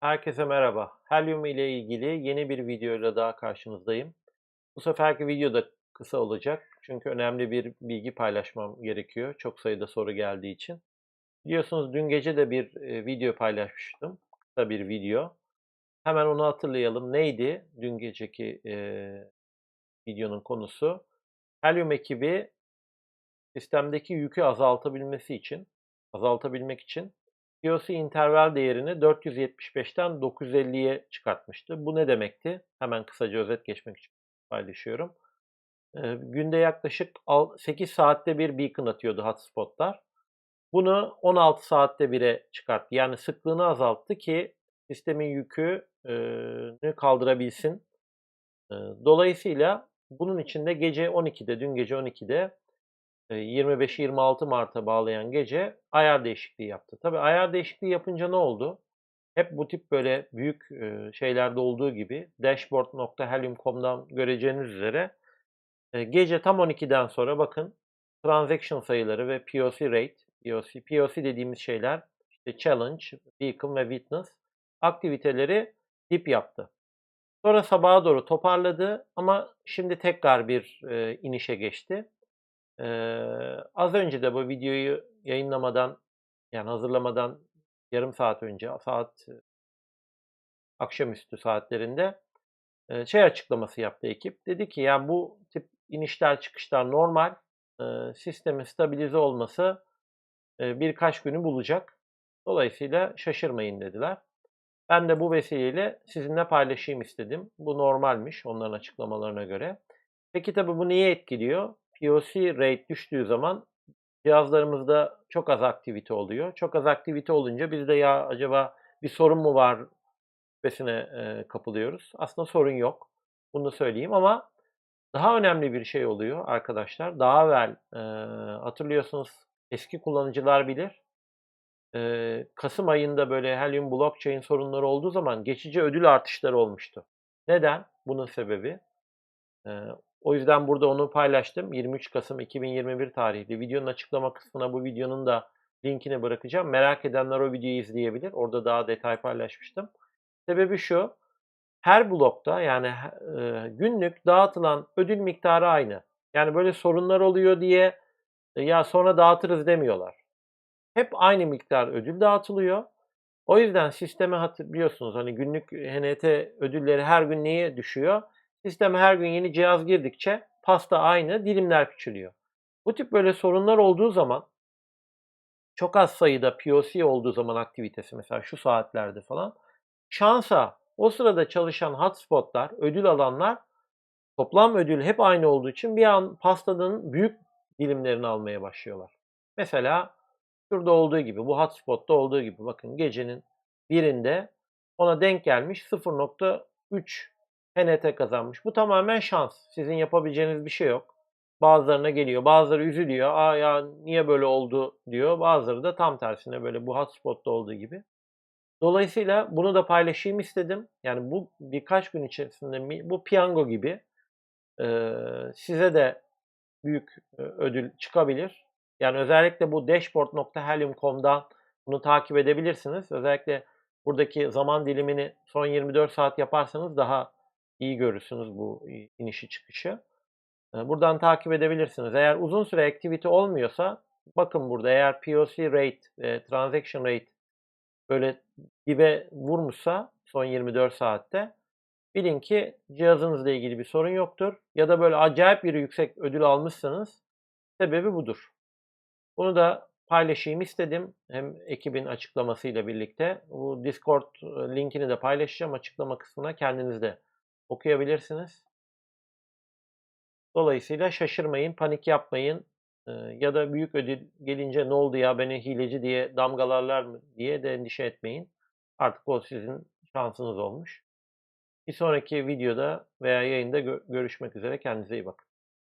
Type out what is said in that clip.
Herkese merhaba. Helyum ile ilgili yeni bir videoyla daha karşınızdayım. Bu seferki video da kısa olacak. Çünkü önemli bir bilgi paylaşmam gerekiyor. Çok sayıda soru geldiği için. Biliyorsunuz dün gece de bir e, video paylaşmıştım. Kısa bir video. Hemen onu hatırlayalım. Neydi dün geceki e, videonun konusu? Helyum ekibi sistemdeki yükü azaltabilmesi için, azaltabilmek için POC interval değerini 475'ten 950'ye çıkartmıştı. Bu ne demekti? Hemen kısaca özet geçmek için paylaşıyorum. Ee, günde yaklaşık 8 saatte bir beacon atıyordu hotspotlar. Bunu 16 saatte bire çıkarttı. Yani sıklığını azalttı ki sistemin yükünü kaldırabilsin. Dolayısıyla bunun için de gece 12'de, dün gece 12'de 25-26 Mart'a bağlayan gece ayar değişikliği yaptı. Tabii ayar değişikliği yapınca ne oldu? Hep bu tip böyle büyük şeylerde olduğu gibi dashboard.helium.com'dan göreceğiniz üzere gece tam 12'den sonra bakın transaction sayıları ve POC rate, POC, POC dediğimiz şeyler işte challenge, beacon ve witness aktiviteleri dip yaptı. Sonra sabaha doğru toparladı ama şimdi tekrar bir inişe geçti. Ee, az önce de bu videoyu yayınlamadan yani hazırlamadan yarım saat önce saat akşamüstü saatlerinde e, şey açıklaması yaptı ekip. Dedi ki yani bu tip inişler çıkışlar normal. E, sistemin stabilize olması birkaç günü bulacak. Dolayısıyla şaşırmayın dediler. Ben de bu vesileyle sizinle paylaşayım istedim. Bu normalmiş onların açıklamalarına göre. Peki tabi bu neyi etkiliyor? POC rate düştüğü zaman cihazlarımızda çok az aktivite oluyor. Çok az aktivite olunca biz de ya acaba bir sorun mu var şüphesine e, kapılıyoruz. Aslında sorun yok. Bunu söyleyeyim ama daha önemli bir şey oluyor arkadaşlar. Daha evvel e, hatırlıyorsunuz eski kullanıcılar bilir. E, Kasım ayında böyle Helium blockchain sorunları olduğu zaman geçici ödül artışları olmuştu. Neden? Bunun sebebi e, o yüzden burada onu paylaştım. 23 Kasım 2021 tarihli videonun açıklama kısmına bu videonun da linkini bırakacağım. Merak edenler o videoyu izleyebilir. Orada daha detay paylaşmıştım. Sebebi şu. Her blokta yani e, günlük dağıtılan ödül miktarı aynı. Yani böyle sorunlar oluyor diye e, ya sonra dağıtırız demiyorlar. Hep aynı miktar ödül dağıtılıyor. O yüzden sisteme hatırlıyorsunuz hani günlük HNT ödülleri her gün neye düşüyor? Sisteme her gün yeni cihaz girdikçe pasta aynı, dilimler küçülüyor. Bu tip böyle sorunlar olduğu zaman çok az sayıda POC olduğu zaman aktivitesi mesela şu saatlerde falan şansa o sırada çalışan hotspotlar, ödül alanlar toplam ödül hep aynı olduğu için bir an pastanın büyük dilimlerini almaya başlıyorlar. Mesela şurada olduğu gibi bu hotspotta olduğu gibi bakın gecenin birinde ona denk gelmiş 0.3 HNT kazanmış. Bu tamamen şans. Sizin yapabileceğiniz bir şey yok. Bazılarına geliyor. Bazıları üzülüyor. Aa ya niye böyle oldu diyor. Bazıları da tam tersine böyle bu hotspot'ta olduğu gibi. Dolayısıyla bunu da paylaşayım istedim. Yani bu birkaç gün içerisinde bu piyango gibi size de büyük e, ödül çıkabilir. Yani özellikle bu dashboard.helium.com'dan bunu takip edebilirsiniz. Özellikle buradaki zaman dilimini son 24 saat yaparsanız daha iyi görürsünüz bu inişi çıkışı. Buradan takip edebilirsiniz. Eğer uzun süre activity olmuyorsa bakın burada eğer POC rate, transaction rate böyle dibe vurmuşsa son 24 saatte bilin ki cihazınızla ilgili bir sorun yoktur. Ya da böyle acayip bir yüksek ödül almışsanız sebebi budur. Bunu da paylaşayım istedim. Hem ekibin açıklamasıyla birlikte. Bu Discord linkini de paylaşacağım açıklama kısmına. Kendiniz de okuyabilirsiniz. Dolayısıyla şaşırmayın, panik yapmayın ya da büyük ödül gelince ne oldu ya beni hileci diye damgalarlar mı diye de endişe etmeyin. Artık o sizin şansınız olmuş. Bir sonraki videoda veya yayında görüşmek üzere. Kendinize iyi bakın.